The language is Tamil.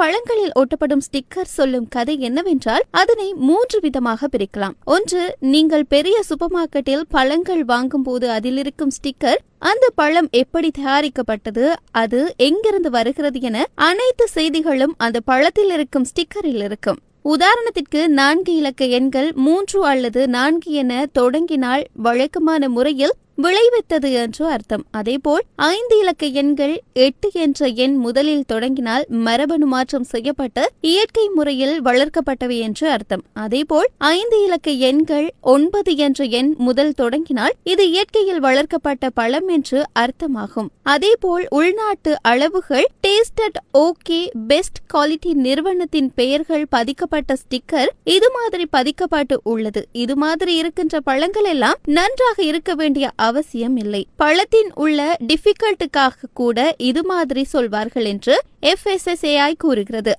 பழங்களில் ஒட்டப்படும் ஸ்டிக்கர் சொல்லும் கதை என்னவென்றால் அதனை மூன்று விதமாக பிரிக்கலாம். ஒன்று நீங்கள் பெரிய சூப்பர் மார்க்கெட்டில் பழங்கள் வாங்கும் போது அதில் இருக்கும் ஸ்டிக்கர் அந்த பழம் எப்படி தயாரிக்கப்பட்டது அது எங்கிருந்து வருகிறது என அனைத்து செய்திகளும் அந்த பழத்தில் இருக்கும் ஸ்டிக்கரில் இருக்கும். உதாரணத்திற்கு நான்கு இலக்க எண்கள் மூன்று அல்லது நான்கு என தொடங்கினால் வழக்கமான முறையில் விளைவித்தது என்று அர்த்தம். அதேபோல் ஐந்து இலக்க எண்கள் எட்டு என்ற எண் முதலில் தொடங்கினால் மரபணு மாற்றம் செய்யப்பட்டு இயற்கை முறையில் வளர்க்கப்பட்டவை என்று அர்த்தம். அதேபோல் ஐந்து இலக்க எண்கள் ஒன்பது என்ற எண் முதல் தொடங்கினால் இது இயற்கையில் வளர்க்கப்பட்ட பழம் என்று அர்த்தமாகும். அதேபோல் உள்நாட்டு அளவுகள் டேஸ்டட் ஓகே பெஸ்ட் குவாலிட்டி நிறுவனத்தின் பெயர்கள் பதிக்கப்பட்ட ஸ்டிக்கர் இது மாதிரி பதிக்கப்பட்டு உள்ளது. இது மாதிரி இருக்கின்ற பழங்கள் எல்லாம் நன்றாக இருக்க வேண்டிய அவசியம் இல்லை பழத்தின் உள்ள டிஃபிகல்ட்டுக்காக கூட இது மாதிரி சொல்வார்கள் என்று எஃப்எஸ்எஸ்ஏஐ கூறுகிறது.